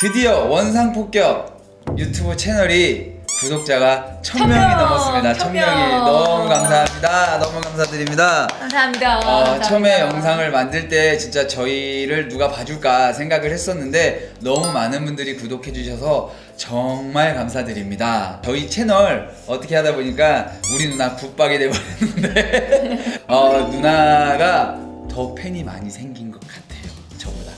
드디어 원상 폭격 유튜브 채널이 구독자가 천 명이 명, 넘었습니다. 천 천 명이 명. 너무 감사합니다. 너무 감사드립니다. 감사합니다. 어, 감사합니다. 처음에 영상을 만들 때 진짜 저희를 누가 봐줄까 생각을 했었는데 너무 많은 분들이 구독해 주셔서 정말 감사드립니다. 저희 채널 어떻게 하다 보니까 우리 누나 붙박이 돼버렸는데 어, 누나가 더 팬이 많이 생긴 것 같아요. 저보다.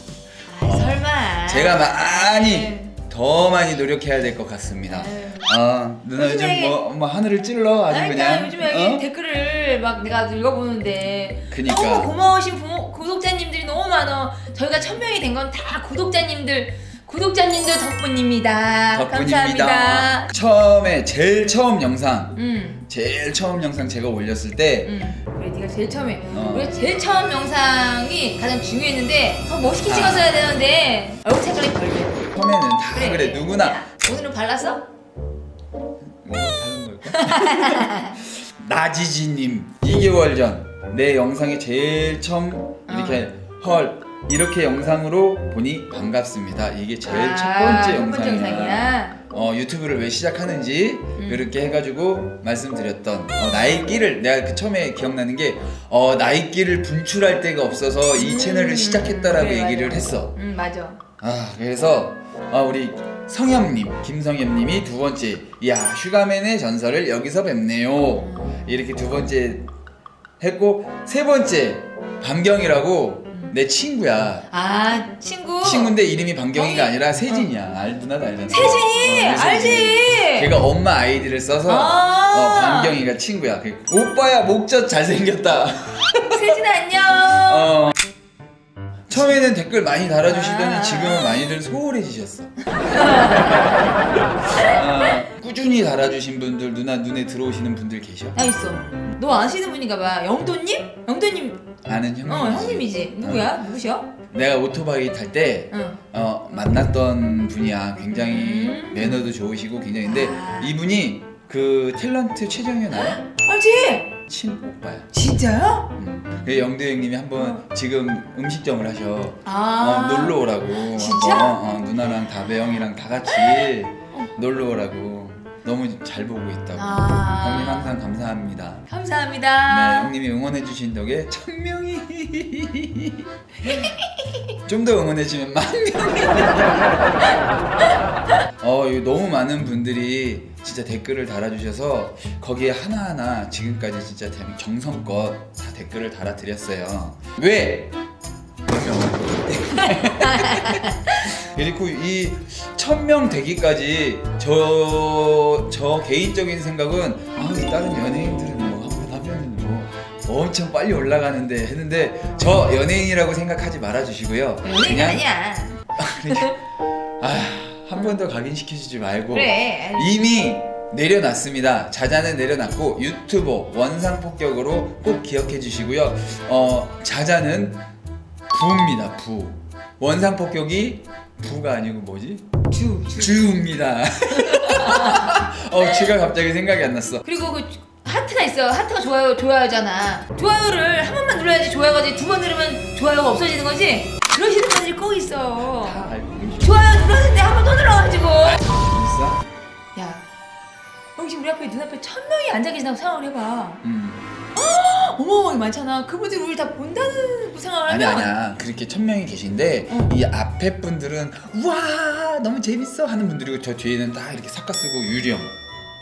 아, 설마. 제가 많이 네. 더 많이 노력해야 될 것 같습니다. 아유. 어, 누나 요즘 요즘에- 뭐, 뭐 하늘을 찔러 아주 아니, 그냥 나 요즘에 여기 어? 댓글을 막 내가 읽어보는데 그니까. 너무 고마우신 부모, 구독자님들이 너무 많아. 저희가 천 명이 된 건 다 구독자님들, 구독자님들 덕분입니다. 덕분입니다. 감사합니다. 처음에 제일 처음 영상 음, 제일 처음 영상 제가 올렸을 때 음. 그래, 네가 제일 처음에. 어. 우리 제일 처음 영상이 가장 중요했는데 더 멋있게 아. 찍었어야 되는데 얼굴 색깔이 별로. 처음에는 다 그래, 누구나 야, 오늘은 발랐어? 뭐 다른 걸까? 나지지님 2개월 전 내 영상에 제일 처음 이렇게 헐 이렇게 영상으로 보니 반갑습니다. 이게 제일 아, 첫 번째 첫 번째 영상이야. 영상이야. 어, 유튜브를 왜 시작하는지 음. 그렇게 해가지고 말씀드렸던 어, 나의 길을 내가 그 처음에 기억나는 게 어, 나의 길을 분출할 데가 없어서 이 음, 채널을 시작했다라고 그래, 얘기를 맞아. 했어. 응 맞아. 아 그래서 아, 우리 성엽님 김성엽님이 두 번째 야 슈가맨의 전설을 여기서 뵙네요 음. 이렇게 두 번째 했고 세 번째 반경이라고 내 친구야 아 친구. 친구인데 이름이 반경이가 어. 아니라 세진이야 알 누나도 알잖아 세진이 어, 알지. 걔가 엄마 아이디를 써서 아. 어, 반경이가 친구야 그, 오빠야 목젖 잘생겼다 세진 안녕. 어. 처음에는 댓글 많이 달아주시더니 아. 지금은 많이들 소홀해지셨어. 어, 꾸준히 달아주신 분들 누나 눈에 들어오시는 분들 계셔? 나 있어. 너 아시는 분인가 봐. 영도님? 영도님. 아는 형님. 어 형님이지. 누구야? 누구셔? 내가 오토바이 탈 때 응. 어, 만났던 분이야. 굉장히 음. 매너도 좋으시고 굉장히인데 아. 이분이 그 탤런트 최정현 알아? 알지? 친오빠야. 진짜요? 음. 그 영도 형님이 한번 지금 음식점을 하셔. 아. 어, 놀러 오라고. 진짜? 어, 어, 누나랑 다배 형이랑 다 같이 놀러 오라고. 너무 잘 보고 있다고. 아. 형님 항상 감사합니다. 네, 감사합니다. 형님이 응원해 주신 덕에 천 명이 좀 더 응원해 주면 만 명이. 어, 이거 너무 많은 분들이 진짜 댓글을 달아주셔서 거기에 하나하나 지금까지 진짜 대- 정성껏 다 댓글을 달아드렸어요. 왜? 그리고 이 천 명 되기까지 저, 저 개인적인 생각은 아, 이 다른 연예인들은 뭐 한 번 하면은 뭐 엄청 빨리 올라가는데 했는데 저 연예인이라고 생각하지 말아주시고요. 연예인 아니야. 아, 한 번 더 각인시키지 말고 그래. 이미 내려놨습니다. 자자는 내려놨고 유튜버 원상 폭격으로 꼭 기억해 주시고요. 어 자자는 부입니다. 부 원상 폭격이 부가 아니고 뭐지? 주. 주. 주입니다. 어 주가 갑자기 생각이 안 났어. 그리고 그 하트가 있어. 하트가 좋아요, 좋아요잖아. 좋아요를 한 번만 눌러야지 좋아요가 두번 누르면 좋아요가 없어지는 거지. 그러시는 분들이 꼭 있어. 다 알고 계셔. 좋아요 눌렀는데 한 번 더 눌러가지고. 진짜? 야, 여기 지금 우리 앞에 눈앞에 천 명이 앉아 계신다고 생각을 해봐. 음. 어마어마하게 많잖아. 그분들이 우리 다 본다는 그 생각을 아니 하면. 아니야 그렇게 천 명이 계신데 응. 이 앞에 분들은 와 너무 재밌어 하는 분들이고 저 뒤에는 딱 이렇게 삭가 쓰고 유령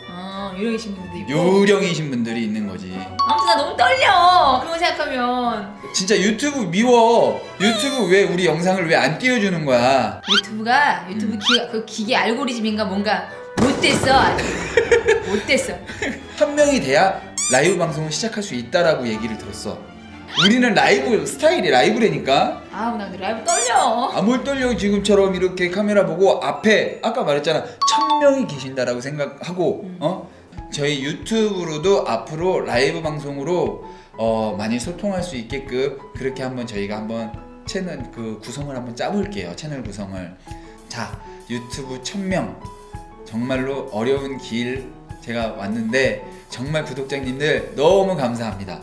어, 이러 계신 분들도 있고. 요령이신 분들이 있는 거지. 아무튼 나 너무 떨려. 그런 거 생각하면 진짜 유튜브 미워. 유튜브 왜 우리 영상을 왜 안 띄워주는 거야? 유튜브가 유튜브 음. 기, 그 기계 알고리즘인가 뭔가 못됐어. 못됐어. 한 명이 돼야 라이브 방송을 시작할 수 있다라고 얘기를 들었어. 우리는 라이브 스타일이 라이브라니까. 아우 나 근데 라이브 떨려. 아 뭘 떨려 지금처럼 이렇게 카메라 보고 앞에 아까 말했잖아 천 명이 계신다라고 생각하고 음. 어 저희 유튜브로도 앞으로 라이브 방송으로 어 많이 소통할 수 있게끔 그렇게 한번 저희가 한번 채널 그 구성을 한번 짜볼게요 채널 구성을 자 유튜브 천 명 정말로 어려운 길 제가 왔는데 정말 구독자님들 너무 감사합니다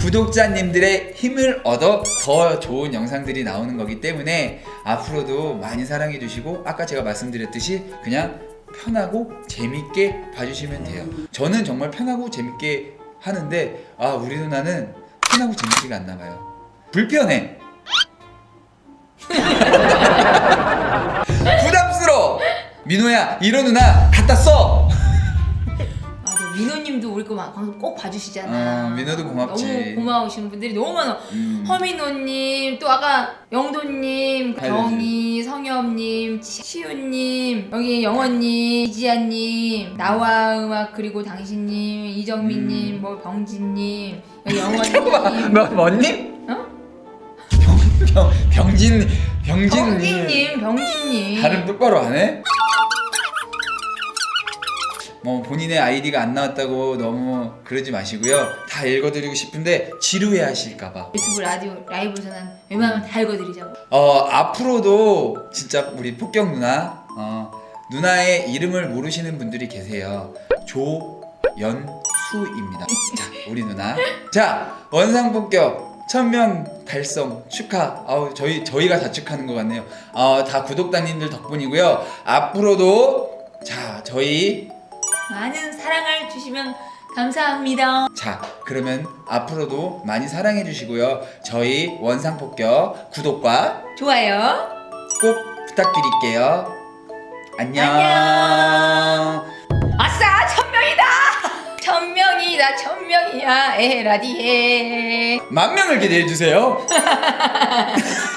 구독자님들의 힘을 얻어 더 좋은 영상들이 나오는 거기 때문에 앞으로도 많이 사랑해 주시고 아까 제가 말씀드렸듯이 그냥 편하고 재밌게 봐주시면 돼요. 저는 정말 편하고 재밌게 하는데 아 우리 누나는 편하고 재밌지가 않나 봐요. 불편해. 민호야 이런 누나 갖다 써. 맞아 민호님도 우리 거 막 방송 꼭 봐주시잖아. 어, 민호도 고맙지. 너무 고마우신 분들이 너무 많아. 음. 허민호님 또 아까 영도님. 경희, 성엽님, 시우님, 여기 영원님, 이지아님, 나와 음악 그리고 당신님, 이정민님, 음. 뭐 병진님, 여기 영원님, 뭐 뭐님? 어? 병 병진 병진님. 병진님, 병진님. 발음 똑바로 안 해? 뭐 본인의 아이디가 안 나왔다고 너무 그러지 마시고요. 다 읽어드리고 싶은데 지루해 하실까봐. 유튜브 라디오 라이브에서는 웬만하면 다 읽어드리자고. 어 앞으로도 진짜 우리 폭격 누나 어 누나의 이름을 모르시는 분들이 계세요. 조연수입니다. 자 우리 누나. 자 원상 폭격 천명 달성 축하. 아우 저희 저희가 자축하는 것 같네요. 어 다 구독자님들 덕분이고요. 앞으로도 자 저희 많은 사랑을 주시면 감사합니다. 자 그러면 앞으로도 많이 사랑해 주시고요. 저희 원상 폭격 구독과 좋아요. 꼭 부탁드릴게요. 안녕. 안녕. 아싸 천명이다. 천명이다 천명이야 에라디에. 만 명을 기대해 주세요.